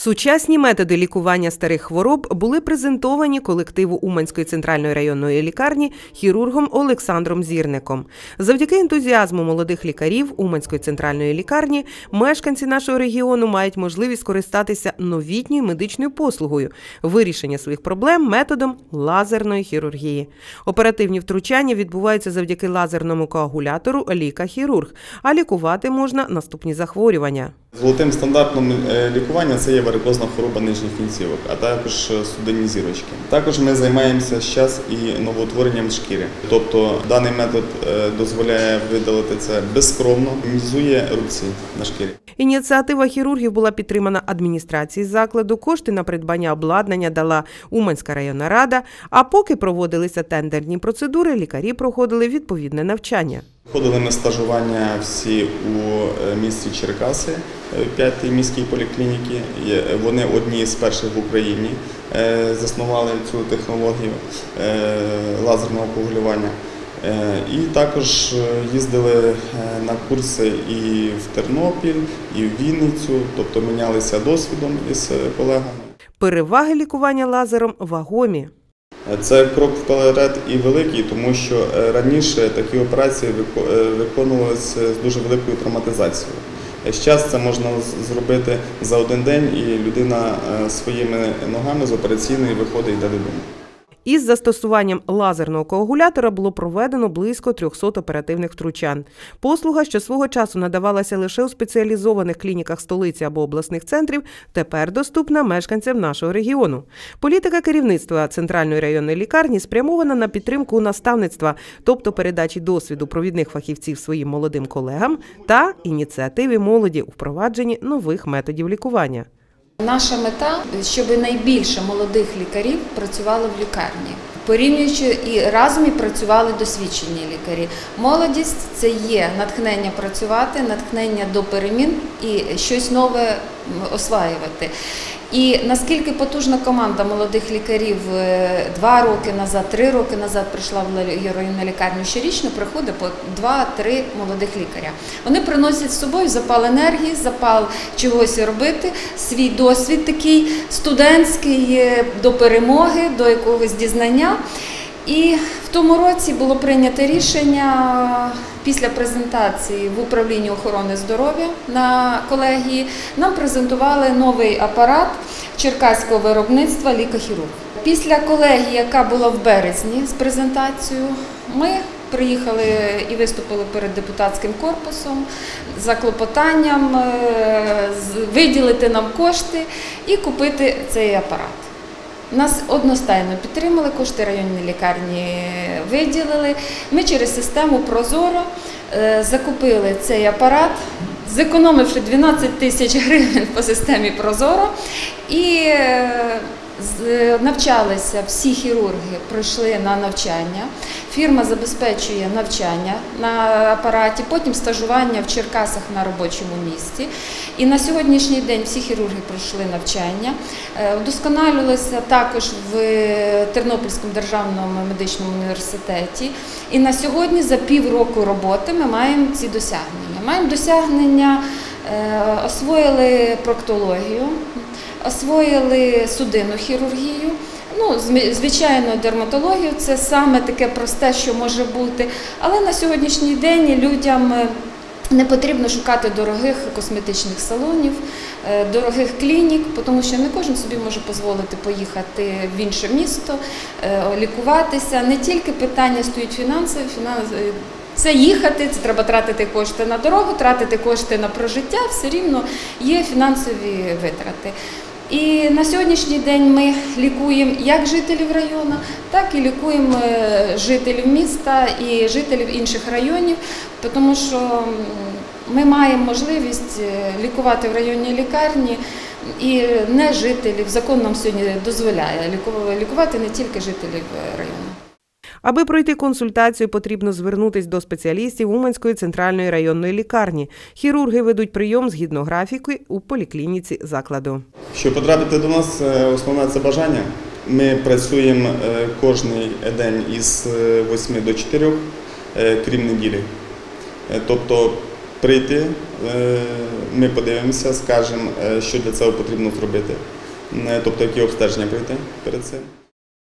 Сучасні методи лікування старих хвороб були презентовані колективу Уманської центральної районної лікарні хірургом Олександром Зірником. Завдяки ентузіазму молодих лікарів Уманської центральної лікарні мешканці нашого регіону мають можливість скористатися новітньою медичною послугою вирішення своїх проблем методом лазерної хірургії. Оперативні втручання відбуваються завдяки лазерному коагулятору ліка-хірург, а лікувати можна наступні захворювання. Золотим стандартом е, лікування це є варикозна хвороба нижніх кінцівок, а також е, судинні зірочки. Також ми займаємося зараз і новоутворенням шкіри. Тобто даний метод е, дозволяє видалити це безкровно, мінімізує рубці на шкірі. Ініціатива хірургів була підтримана адміністрацією закладу. Кошти на придбання обладнання дала Уманська районна рада. А поки проводилися тендерні процедури, лікарі проходили відповідне навчання. Ходили ми стажування всі у е, місті Черкаси, е, п'ятій міській поліклініки. Вони одні з перших в Україні е, заснували цю технологію е, лазерного коагулювання. Е, І також е, їздили е, на курси і в Тернопіль, і в Вінницю, тобто мінялися досвідом із е, колегами. Переваги лікування лазером вагомі. Це крок вперед і великий, тому що е, раніше такі операції е, виконувалися з дуже великою травматизацією. Зараз це можна зробити за один день, і людина е, своїми ногами з операційної виходить і йде додому. Із застосуванням лазерного коагулятора було проведено близько 300 оперативних втручань. Послуга, що свого часу надавалася лише у спеціалізованих клініках столиці або обласних центрів, тепер доступна мешканцям нашого регіону. Політика керівництва центральної районної лікарні спрямована на підтримку наставництва, тобто передачі досвіду провідних фахівців своїм молодим колегам та ініціативи молоді у впровадженні нових методів лікування. Наша мета, щоб найбільше молодих лікарів працювало в лікарні. Порівнюючи і разом і працювали досвідчені лікарі. Молодість це є натхнення працювати, натхнення до перемін і щось нове осваювати. І наскільки потужна команда молодих лікарів е, два роки назад, три роки назад прийшла в районну лікарню щорічно, приходить по два-три молодих лікаря. Вони приносять з собою запал енергії, запал чогось робити, свій досвід такий студентський е, до перемоги, до якогось дізнання. І в тому році було прийнято рішення після презентації в управлінні охорони здоров'я на колегії. Нам презентували новий апарат черкаського виробництва лікохірург. Після колегії, яка була в березні з презентацією, ми приїхали і виступили перед депутатським корпусом за клопотанням е, виділити нам кошти і купити цей апарат. Нас одностайно підтримали, кошти районної лікарні виділили. Ми через систему Прозоро е, закупили цей апарат, зекономивши 12 тисяч гривень по системі Прозоро. І е, навчалися всі хірурги, пройшли на навчання. Фірма забезпечує навчання на апараті, потім стажування в Черкасах на робочому місці. І на сьогоднішній день всі хірурги пройшли навчання, Е, вдосконалювалися також в Тернопільському державному медичному університеті. І на сьогодні за півроку роботи ми маємо ці досягнення. Маємо досягнення, е, освоїли проктологію, освоїли судинну хірургію. Ну, звичайно, дерматологію це саме таке просте, що може бути. Але на сьогоднішній день людям е, не потрібно шукати дорогих косметичних салонів, е, дорогих клінік, тому що не кожен собі може дозволити поїхати в інше місто, е, лікуватися. Не тільки питання стоїть фінансові, фінанс- це їхати, це треба тратити кошти на дорогу, тратити кошти на прожиття, все рівно є фінансові витрати. І на сьогоднішній день ми лікуємо як жителів району, так і лікуємо е, жителів міста і жителів інших районів, тому що ми маємо можливість е, лікувати в районній лікарні і не жителів. Закон нам сьогодні дозволяє лікувати не тільки жителів е, району. Аби пройти консультацію, потрібно звернутися до спеціалістів Уманської центральної районної лікарні. Хірурги ведуть прийом згідно графіки у поліклініці закладу. Щоб потрапити до нас, е, основне це бажання. Ми працюємо е, кожний день із е, 8 до 4, е, крім неділі. Е, Тобто прийти, е, ми подивимося, скажемо, е, що для цього потрібно зробити, Е, тобто які обстеження пройти перед цим.